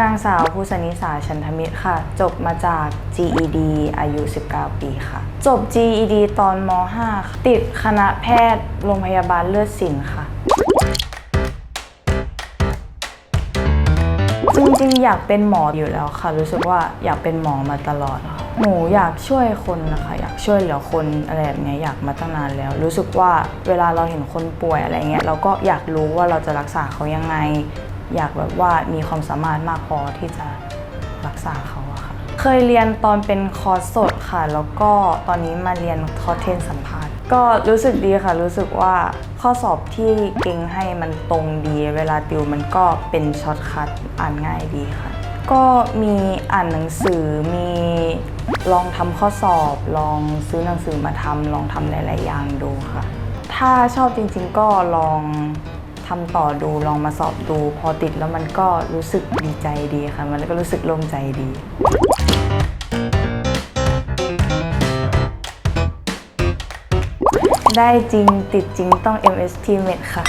นางสาวภูสนิสาชันธมิตรค่ะ จบมาจาก GED อายุ 19 ปีค่ะ จบ GED ตอนม .5 ค่ะติดคณะแพทย์โรงพยาบาลเลือดศิลป์ค่ะ จริงๆ อยากเป็นหมออยู่แล้วค่ะ รู้สึกว่าอยากเป็นหมอมาตลอดค่ะหนูอยากช่วยคนนะคะ อยากช่วยเหลือคนอะไรแบบนี้อยากมาตั้งนานแล้ว รู้สึกว่าเวลาเราเห็นคนป่วยอะไรเงี้ยเราก็อยากรู้ว่าเราจะรักษาเขายังไง อยากแบบว่ามีความสามารถมากพอที่จะรักษาเขาอะค่ะ เคยเรียนตอนเป็นคอร์สสดค่ะ แล้วก็ตอนนี้มาเรียนคอร์สเทนสัมภาษณ์ ก็รู้สึกดีค่ะ รู้สึกว่าข้อสอบที่เก่งให้มันตรงดี เวลาติวมันก็เป็นช็อตคัทอ่านง่ายดีค่ะ ก็มีอ่านหนังสือมีลองทำข้อสอบ ลองซื้อหนังสือมาทำลองทำหลาย ๆ อย่างดูค่ะ ถ้าชอบจริง ๆ ก็ลอง ทำต่อดูลองมาสอบดู พอติดแล้วมันก็รู้สึกดีใจดีค่ะ มันก็รู้สึกโล่งใจดีได้จริงติดจริงต้อง MST Med ค่ะ